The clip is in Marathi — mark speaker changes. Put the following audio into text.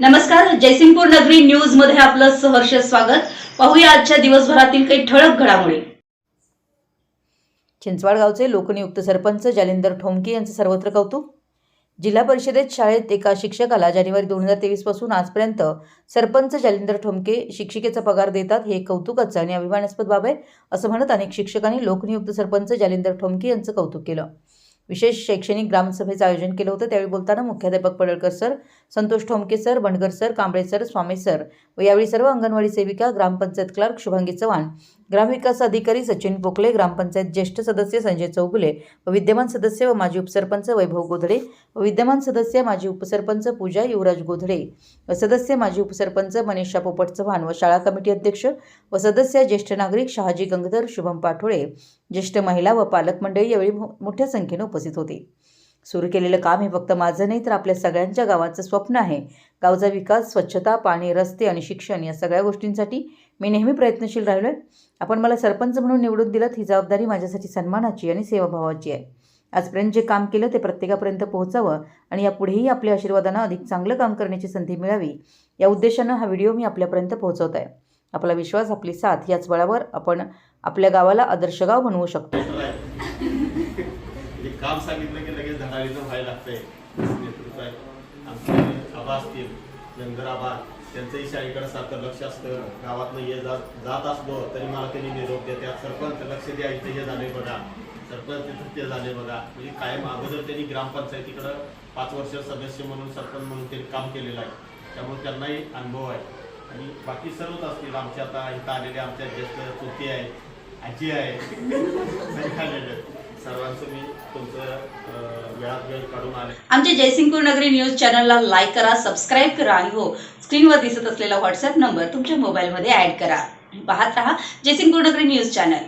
Speaker 1: नमस्कार जयसिंगपूर नगरी न्यूजमध्ये आपलं सहर्ष स्वागत. पाहूया आजच्या दिवसभरातील काही ठळक घडामोडी.
Speaker 2: चिंचवाड गावचे लोकनियुक्त सरपंच जालिंदर ठोमके यांचं सर्वत्र कौतुक. जिल्हा परिषदेत शाळेत एका शिक्षकाला जानेवारी दोन हजार तेवीसपासून आजपर्यंत सरपंच जालिंदर ठोमके शिक्षिकेचा पगार देतात हे कौतुकाचं आणि अभिमानास्पद बाब आहे असं म्हणत अनेक शिक्षकांनी लोकनियुक्त सरपंच जालिंदर ठोमके यांचं कौतुक केलं. विशेष शैक्षणिक ग्रामसभेचं आयोजन केलं होतं. त्यावेळी बोलताना मुख्याध्यापक Padalkar sir Santosh Thomke sir Bhandgar sir Kamble sir Swami sir व यावेळी सर्व अंगणवाडी सेविका ग्रामपंचायत क्लर्क शुभांगी चव्हाण ग्रामविकास अधिकारी सचिन पोकले ग्रामपंचायत ज्येष्ठ सदस्य संजय चौगुले व विद्यमान सदस्य व माजी उपसरपंच वैभव गोधडे व विद्यमान सदस्य माजी उपसरपंच पूजा युवराज गोधडे व सदस्य माजी उपसरपंच मनीषा पोपट चव्हाण व शाळा कमिटी अध्यक्ष व सदस्य ज्येष्ठ नागरिक शहाजी गंगधर शुभम पाठोळे ज्येष्ठ महिला व पालक मंडळी यावेळी मो- मोठ्या संख्येने उपस्थित होती. सुरू केलेलं काम हे फक्त माझं नाही तर आपल्या सगळ्यांच्या गावाचं स्वप्न आहे. गावचा विकास स्वच्छता पाणी रस्ते आणि शिक्षण या सगळ्या गोष्टींसाठी मी नेहमी प्रयत्नशील राहिलो आहे आपण मला सरपंच म्हणून निवडून दिलं ही जबाबदारी माझ्यासाठी सन्मानाची आणि सेवाभावाची आहे. आजपर्यंत जे काम केलं ते प्रत्येकापर्यंत पोहोचावं आणि यापुढेही आपल्या आशीर्वादानं अधिक चांगलं काम करण्याची संधी मिळावी या उद्देशानं हा व्हिडिओ मी आपल्यापर्यंत पोहोचवत आहे आपला विश्वास आपली साथ याच बळावर आपण आपल्या गावाला आदर्श गाव बनवू शकतो.
Speaker 3: काम सांगितलं की लगेच धडाडीनं व्हायला लागतंय. नेतृत्व आहे आमचे आबा असतील धनगर आबा त्यांचंही शाळेकडे सारखं लक्ष असतं. गावातनं ये जात जात असलो तरी मला त्यांनी निरोप देतात. सरपंच लक्ष द्या इथे हे झाले बघा. सरपंच तिथं ते झाले बघा. म्हणजे कायम अगोदर त्यांनी ग्रामपंचायतीकडं पाच वर्ष सदस्य म्हणून सरपंच म्हणून त्यांनी काम केलेलं आहे. त्यामुळे त्यांनाही अनुभव आहे. आणि बाकी सर्वच असतील आमच्या आता इथं आलेले आमच्या ज्येष्ठ चुलती आहे आजी आहे सगळे सर्वांचं मी तुमचं वेळात वेळ काढून आले.
Speaker 1: आमच्या जयसिंगपूर नगरी न्यूज चॅनलला लाईक करा सबस्क्राईब करा आणि हो स्क्रीनवर दिसत असलेला व्हॉट्सअप नंबर तुमच्या मोबाईलमध्ये ॲड करा. पाहत रहा जयसिंगपूर नगरी न्यूज चॅनल.